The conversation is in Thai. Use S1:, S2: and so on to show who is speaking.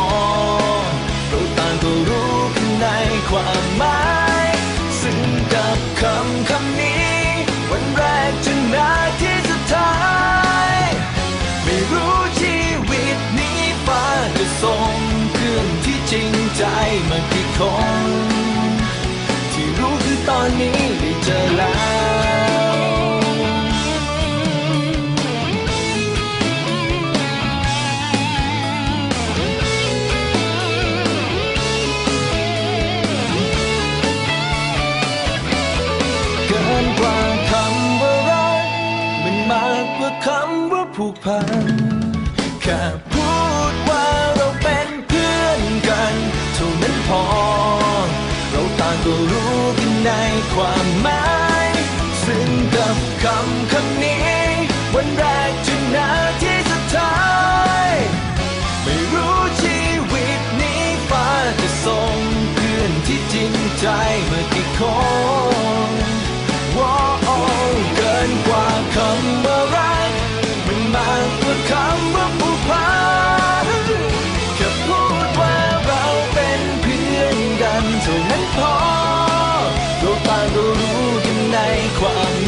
S1: อเราต่างก็รู้กันในความหมายซึ่งกับคำคำนี้ วันแรกจนนาทีสุดท้าย ไม่รู้ชีวิตนี้ฟ้าจะส่งเพื่อนที่จริงใจมากี่คนที่รู้คือตอนนี้ ผูกพันแค่ quite